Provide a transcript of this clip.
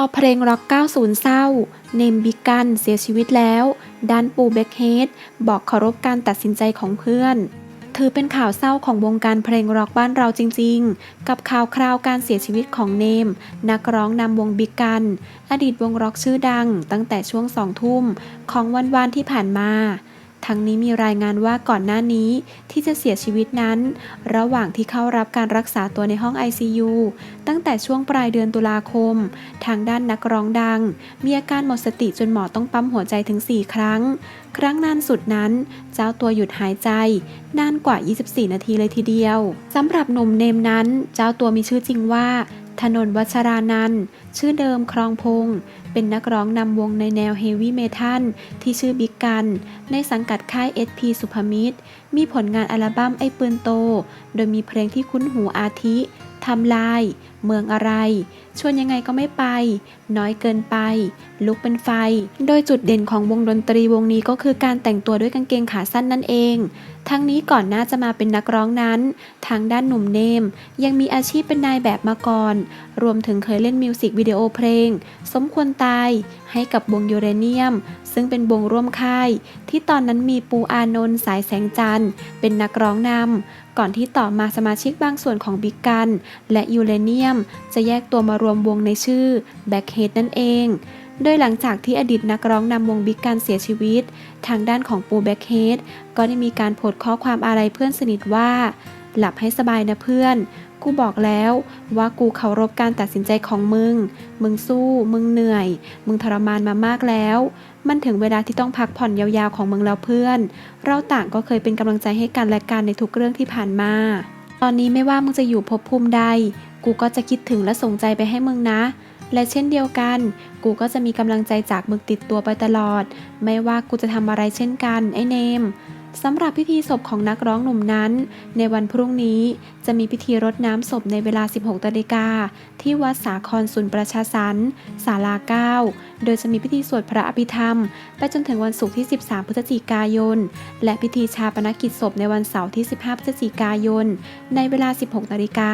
อเพลงร็อก 90 เศร้า เนมบิกันเสียชีวิตแล้วด้านปูเบคเฮดบอกเคารพการตัดสินใจของเพื่อน ถือเป็นข่าวเศร้าของวงการเพลงร็อกบ้านเราจริง ๆ กับข่าวคราวการเสียชีวิตของเนม นักร้องนำวงบิกัน อดีตวงร็อกชื่อดัง ตั้งแต่ช่วงสองทุ่มของวันวานที่ผ่านมา ทั้งนี้มีรายงานว่าก่อนหน้านี้ที่จะเสียชีวิตนั้น ระหว่างที่เข้ารับการรักษาตัวในห้อง ICU ตั้งแต่ช่วงปลายเดือนตุลาคม ทางด้านนักร้องดัง มีอาการหมดสติจนหมอต้องปั๊มหัวใจถึง 4 ครั้ง ครั้งนานสุดนั้น เจ้าตัวหยุดหายใจ นานกว่า 24 นาทีเลยทีเดียวสำหรับหนุ่มเนมนั้น เจ้าตัวมีชื่อจริงว่า ถนนวัชรานันท์ชื่อเดิมครองพงศ์เป็นนักร้องนำวงในแนวเฮฟวี่เมทัลที่ชื่อบิ๊กกัน ในสังกัดค่าย SP สุภมิตร มีผลงานอัลบั้มไอ้ปืนโต โดยมีเพลงที่คุ้นหูอาทิ ทำลาย เมืองอะไร ชวนยังไงก็ไม่ไป น้อยเกินไป ลุกเป็นไฟ โดยจุดเด่นของวงดนตรีวงนี้ก็คือการแต่งตัวด้วยกางเกงขาสั้นนั่นเอง ทั้งนี้ก่อนหน้าจะมาเป็นนักร้องนั้น ทางด้านหนุ่มเนม ยังมีอาชีพเป็นนายแบบมาก่อน รวมถึงเคยเล่นมิวสิกวิดีโอเพลง สมควรตาย ให้กับวงยูเรเนียม ซึ่งเป็นวงร่วมค่าย ที่ตอนนั้นมีปูอานนท์สายแสงจันทร์เป็นนักร้องนำก่อนที่ต่อมาสมาชิกบางส่วนของบิ๊กกันและยูเรเนียมจะแยกตัวมารวมวงในชื่อแบ็คเฮดนั่นเอง โดยหลังจากที่อดีตนักร้องนำวงบิ๊กกันเสียชีวิต ทางด้านของปูแบ็คเฮดก็ได้มีการโพสต์ข้อความอะไรเพื่อนสนิทว่า หลับให้สบายนะเพื่อน กูบอกแล้วว่ากูเคารพการตัดสินใจของมึง มึงสู้ มึงเหนื่อย มึงทรมานมามากแล้ว มันถึงเวลาที่ต้องพักผ่อนยาวๆของมึงแล้วเพื่อน เราต่างก็เคยเป็นกำลังใจให้กันและกันในทุกเรื่องที่ผ่านมา ตอนนี้ไม่ว่ามึงจะอยู่ภพภูมิใด กูก็จะคิดถึงและส่งใจไปให้มึงนะ และเช่นเดียวกัน กูก็จะมีกำลังใจจากมึงติดตัวไปตลอด ไม่ว่ากูจะทำอะไรเช่นกันไอ้เนม สำหรับพิธีศพของนักร้องหนุ่มนั้น ในวันพรุ่งนี้จะมีพิธีรดน้ำศพในเวลา 16นาฬิกาที่วัดสาครสุนประชาสรรค์ศาลา 9 โดยจะมีพิธีสวดพระอภิธรรม ไปจนถึงวันศุกร์ที่ 13 พฤศจิกายน และพิธีชาปนกิจศพในวันเสาร์ที่ 15 พฤศจิกายน ในเวลา 16นาฬิกา